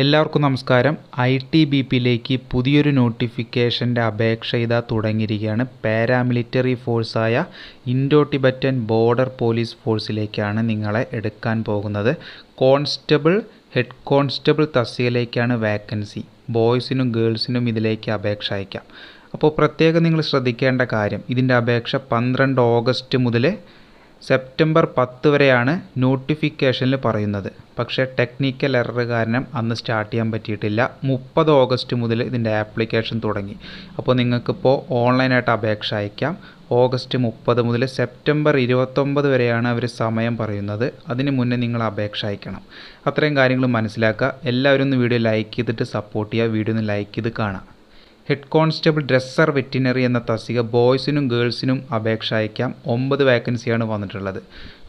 എല്ലാവർക്കും നമസ്കാരം. I T B പിയിലേക്ക് പുതിയൊരു നോട്ടിഫിക്കേഷന്റെ അപേക്ഷ ഇതാ തുടങ്ങിയിരിക്കുകയാണ്. പാരാമിലിറ്ററി ഫോഴ്സായ ഇൻഡോ ടിബറ്റൻ ബോർഡർ പോലീസ് ഫോഴ്സിലേക്കാണ് നിങ്ങളെ എടുക്കാൻ പോകുന്നത്. കോൺസ്റ്റബിൾ ഹെഡ് കോൺസ്റ്റബിൾ തസ്തികയിലേക്കാണ് വാക്കൻസി. ബോയ്സിനും ഗേൾസിനും ഇതിലേക്ക് അപേക്ഷ അയക്കാം. അപ്പോൾ പ്രത്യേകം നിങ്ങൾ ശ്രദ്ധിക്കേണ്ട കാര്യം ഇതിന്റെ അപേക്ഷ പന്ത്രണ്ട് ഓഗസ്റ്റ് മുതൽ സെപ്റ്റംബർ പത്ത് വരെയാണ് നോട്ടിഫിക്കേഷനിൽ പറയുന്നത്. പക്ഷേ ടെക്നിക്കൽ എറർ കാരണം അന്ന് സ്റ്റാർട്ട് ചെയ്യാൻ പറ്റിയിട്ടില്ല. മുപ്പത് ഓഗസ്റ്റ് മുതൽ ഇതിന്റെ ആപ്ലിക്കേഷൻ തുടങ്ങി. അപ്പോൾ നിങ്ങൾക്കിപ്പോൾ ഓൺലൈനായിട്ട് അപേക്ഷ അയക്കാം. ഓഗസ്റ്റ് മുപ്പത് മുതൽ സെപ്റ്റംബർ ഇരുപത്തൊമ്പത് വരെയാണ് അവർ സമയം പറയുന്നത്. അതിന് മുന്നേ നിങ്ങൾ അപേക്ഷ അയക്കണം. അത്രയും കാര്യങ്ങൾ മനസ്സിലാക്കുക. എല്ലാവരും ഒന്ന് വീഡിയോ ലൈക്ക് ചെയ്തിട്ട് സപ്പോർട്ട് ചെയ്യുക. വീഡിയോ ഒന്ന് ലൈക്ക് ചെയ്ത് കാണാം ഹെഡ് കോൺസ്റ്റബിൾ ഡ്രസ്സർ വെറ്റിനറി എന്ന തസ്തിക ബോയ്സിനും ഗേൾസിനും അപേക്ഷ അയക്കാം ഒമ്പത് വേക്കൻസിയാണ് വന്നിട്ടുള്ളത്.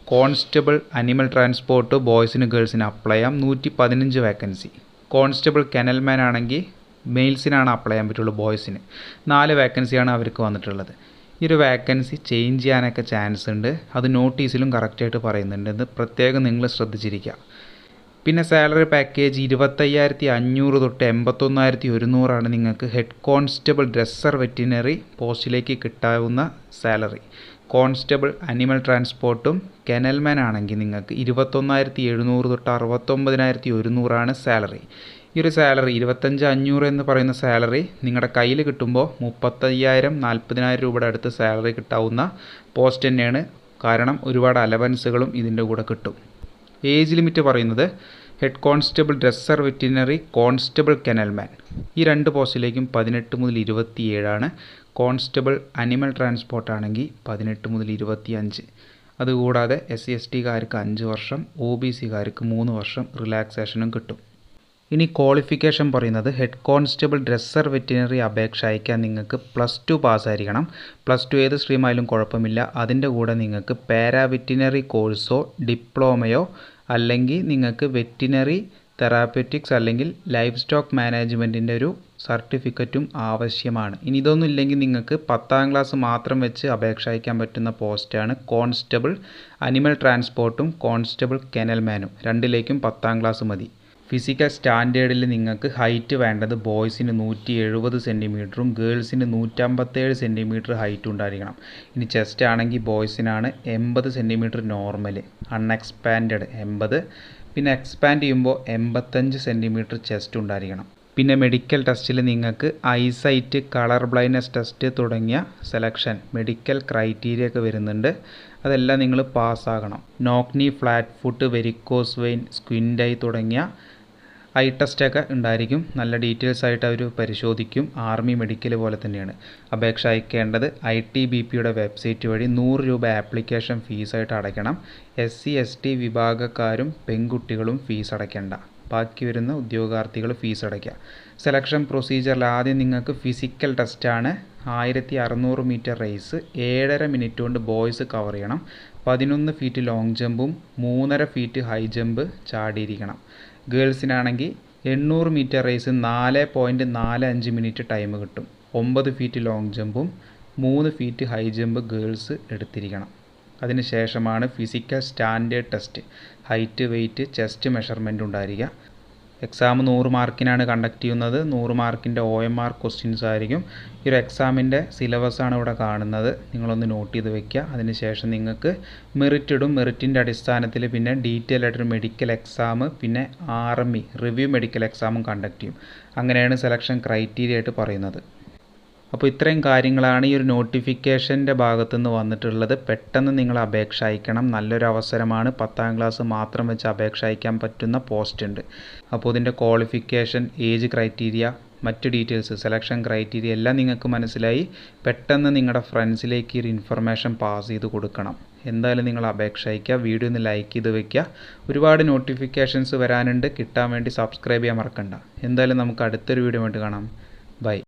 കോൺസ്റ്റബിൾ അനിമൽ ട്രാൻസ്പോർട്ട് ബോയ്സിനും ഗേൾസിനും അപ്ലൈ ചെയ്യാം. നൂറ്റി പതിനഞ്ച് വേക്കൻസി. കോൺസ്റ്റബിൾ കനൽമാൻ ആണെങ്കിൽ മെയിൽസിനാണ് അപ്ലൈ ചെയ്യാൻ പറ്റുള്ളൂ ബോയ്സിന്. നാല് വേക്കൻസിയാണ് അവർക്ക് വന്നിട്ടുള്ളത്. ഈ ഒരു വേക്കൻസി ചേഞ്ച് ചെയ്യാനൊക്കെ ചാൻസ് ഉണ്ട്. അത് നോട്ടീസിലും കറക്റ്റായിട്ട് പറയുന്നുണ്ട്. ഇത് പ്രത്യേകം നിങ്ങൾ ശ്രദ്ധിച്ചിരിക്കുക. പിന്നെ സാലറി പാക്കേജ് ഇരുപത്തയ്യായിരത്തി അഞ്ഞൂറ് തൊട്ട് എൺപത്തൊന്നായിരത്തി ഒരുന്നൂറാണ് നിങ്ങൾക്ക് ഹെഡ് കോൺസ്റ്റബിൾ ഡ്രസ്സർ വെറ്റിനറി പോസ്റ്റിലേക്ക് കിട്ടാവുന്ന സാലറി കോൺസ്റ്റബിൾ അനിമൽ ട്രാൻസ്പോർട്ടും കെനൽമാൻ ആണെങ്കിൽ നിങ്ങൾക്ക് ഇരുപത്തൊന്നായിരത്തി എഴുന്നൂറ് തൊട്ട് അറുപത്തൊമ്പതിനായിരത്തി ഒരുന്നൂറാണ് സാലറി ഈ ഒരു സാലറി ഇരുപത്തഞ്ച് അഞ്ഞൂറ് എന്ന് പറയുന്ന സാലറി നിങ്ങളുടെ കയ്യിൽ കിട്ടുമ്പോൾ മുപ്പത്തയ്യായിരം നാൽപ്പതിനായിരം രൂപയുടെ അടുത്ത് സാലറി കിട്ടാവുന്ന പോസ്റ്റ് തന്നെയാണ്. കാരണം ഒരുപാട് അലവൻസുകളും ഇതിന്റെ കൂടെ കിട്ടും. ഏജ് ലിമിറ്റ് പറയുന്നത് head constable dresser veterinary constable kennelman. ഈ രണ്ട് പോസ്റ്റിലേക്കും പതിനെട്ട് മുതൽ ഇരുപത്തിയേഴാണ്. കോൺസ്റ്റബിൾ അനിമൽ ട്രാൻസ്പോർട്ട് ആണെങ്കിൽ പതിനെട്ട് മുതൽ ഇരുപത്തിയഞ്ച്. അതുകൂടാതെ എസ് സി എസ് ടിക്കാർക്ക് അഞ്ച് വർഷം ഒ ബി സിക്കാർക്ക് മൂന്ന് വർഷം റിലാക്സേഷനും കിട്ടും. ഇനി ക്വാളിഫിക്കേഷൻ പറയുന്നത് ഹെഡ് കോൺസ്റ്റബിൾ ഡ്രസ്സർ വെറ്റിനറി അപേക്ഷ അയക്കാൻ നിങ്ങൾക്ക് പ്ലസ് ടു പാസ്സായിരിക്കണം പ്ലസ് ടു ഏത് സ്ട്രീമായാലും കുഴപ്പമില്ല. അതിന്റെ കൂടെ നിങ്ങൾക്ക് പാരാ വെറ്റിനറി കോഴ്സോ ഡിപ്ലോമയോ അല്ലെങ്കിൽ നിങ്ങൾക്ക് വെറ്റിനറി തെറാപ്യൂറ്റിക്സ് അല്ലെങ്കിൽ ലൈഫ് സ്റ്റോക്ക് മാനേജ്മെന്റിന്റെ ഒരു സർട്ടിഫിക്കറ്റും ആവശ്യമാണ്. ഇനി ഇതൊന്നും ഇല്ലെങ്കിൽ നിങ്ങൾക്ക് പത്താം ക്ലാസ് മാത്രം വെച്ച് അപേക്ഷ അയക്കാൻ പറ്റുന്ന പോസ്റ്റാണ് കോൺസ്റ്റബിൾ അനിമൽ ട്രാൻസ്പോർട്ടും കോൺസ്റ്റബിൾ കെനൽമാനും രണ്ടിലേക്കും പത്താം ക്ലാസ് മതി. ഫിസിക്കൽ സ്റ്റാൻഡേർഡിൽ നിങ്ങൾക്ക് ഹൈറ്റ് വേണ്ടത് ബോയ്സിന് നൂറ്റി എഴുപത് സെന്റിമീറ്ററും ഗേൾസിന് നൂറ്റമ്പത്തേഴ് സെന്റിമീറ്റർ ഹൈറ്റ് ഉണ്ടായിരിക്കണം. ഇനി ചെസ്റ്റ് ആണെങ്കിൽ ബോയ്സിനാണ് എൺപത് സെന്റിമീറ്റർ നോർമൽ അൺഎക്സ്പാൻഡഡ് എൺപത്. പിന്നെ എക്സ്പാൻഡ് ചെയ്യുമ്പോൾ എൺപത്തഞ്ച് സെന്റിമീറ്റർ ചെസ്റ്റ് ഉണ്ടായിരിക്കണം. പിന്നെ മെഡിക്കൽ ടെസ്റ്റിൽ നിങ്ങൾക്ക് ഐസൈറ്റ് കളർ ബ്ലൈൻഡ്നെസ് ടെസ്റ്റ് തുടങ്ങിയ സെലക്ഷൻ മെഡിക്കൽ ക്രൈറ്റീരിയ ഒക്കെ വരുന്നുണ്ട്. അതെല്ലാം നിങ്ങൾ പാസ്സാകണം. Knock knee flat foot varicose vein squint eye തുടങ്ങിയ ഐ ടെസ്റ്റൊക്കെ ഉണ്ടായിരിക്കും. നല്ല ഡീറ്റെയിൽസ് ആയിട്ട് അവർ പരിശോധിക്കും. ആർമി മെഡിക്കൽ പോലെ തന്നെയാണ്. അപേക്ഷ അയക്കേണ്ടത് ഐ ടി ബി പിയുടെ വെബ്സൈറ്റ് വഴി നൂറ് രൂപ ആപ്ലിക്കേഷൻ ഫീസായിട്ട് അടയ്ക്കണം. എസ് സി എസ് ടി വിഭാഗക്കാരും പെൺകുട്ടികളും ഫീസ് അടയ്ക്കേണ്ട. ബാക്കി വരുന്ന ഉദ്യോഗാർത്ഥികൾ ഫീസ് അടയ്ക്കുക സെലക്ഷൻ പ്രൊസീജിയറിൽ ആദ്യം നിങ്ങൾക്ക് ഫിസിക്കൽ ടെസ്റ്റാണ് ആയിരത്തി അറുന്നൂറ് മീറ്റർ റേസ് ഏഴര മിനിറ്റ് കൊണ്ട് ബോയ്സ് കവർ ചെയ്യണം. പതിനൊന്ന് ഫീറ്റ് ലോങ് ജമ്പും മൂന്നര ഫീറ്റ് ഹൈ ജമ്പ് ചാടിയിരിക്കണം. ഗേൾസിനാണെങ്കിൽ എണ്ണൂറ് മീറ്റർ റേസ് നാല് പോയിന്റ് നാല് അഞ്ച് മിനിറ്റ് ടൈം കിട്ടും. ഒമ്പത് ഫീറ്റ് ലോങ് ജമ്പും മൂന്ന് ഫീറ്റ് ഹൈ ജമ്പ് ഗേൾസ് എടുത്തിരിക്കണം. അതിന് ശേഷമാണ് physical standard test height weight chest measurement ഉണ്ടായിരിക്കുക. എക്സാം നൂറ് മാർക്കിനാണ് കണ്ടക്ട് ചെയ്യുന്നത്. നൂറ് മാർക്കിന്റെ ഒ എം ആർ ക്വസ്റ്റ്യൻസ് ആയിരിക്കും. ഈ ഒരു എക്സാമിന്റെ സിലബസാണ് ഇവിടെ കാണുന്നത്. നിങ്ങളൊന്ന് നോട്ട് ചെയ്ത് വെക്കുക. അതിനുശേഷം നിങ്ങൾക്ക് മെറിറ്റ് ഇടും. മെറിറ്റിന്റെ അടിസ്ഥാനത്തിൽ പിന്നെ ഡീറ്റെയിൽ ആയിട്ടൊരു മെഡിക്കൽ എക്സാം പിന്നെ ആർ റിവ്യൂ മെഡിക്കൽ എക്സാമും കണ്ടക്ട് ചെയ്യും. അങ്ങനെയാണ് സെലക്ഷൻ ക്രൈറ്റീരിയ ആയിട്ട് പറയുന്നത്. അപ്പോൾ ഇത്രയും കാര്യങ്ങളാണ് ഈ ഒരു നോട്ടിഫിക്കേഷന്റെ ഭാഗത്തുനിന്ന് വന്നിട്ടുള്ളത്. പെട്ടെന്ന് നിങ്ങൾ അപേക്ഷ അയക്കണം. നല്ലൊരു അവസരമാണ്. പത്താം ക്ലാസ് മാത്രം വെച്ച് അപേക്ഷ അയക്കാൻ പറ്റുന്ന പോസ്റ്റ് ഉണ്ട്. അപ്പോൾ ഇതിന്റെ ക്വാളിഫിക്കേഷൻ ഏജ് ക്രൈറ്റീരിയ മറ്റ് ഡീറ്റെയിൽസ് സെലക്ഷൻ ക്രൈറ്റീരിയ എല്ലാം നിങ്ങൾക്ക് മനസ്സിലായി. പെട്ടെന്ന് നിങ്ങളുടെ ഫ്രണ്ട്സിലേക്ക് ഈ ഒരു ഇൻഫർമേഷൻ പാസ് ചെയ്ത് കൊടുക്കണം. എന്തായാലും നിങ്ങൾ അപേക്ഷ അയക്കുക. വീഡിയോ ഒന്ന് ലൈക്ക് ചെയ്ത് വയ്ക്കുക ഒരുപാട് നോട്ടിഫിക്കേഷൻസ് വരാനുണ്ട്. കിട്ടാൻ വേണ്ടി സബ്സ്ക്രൈബ് ചെയ്യാൻ മറക്കണ്ട. എന്തായാലും നമുക്ക് അടുത്തൊരു വീഡിയോ വേണ്ടി കാണാം. ബൈ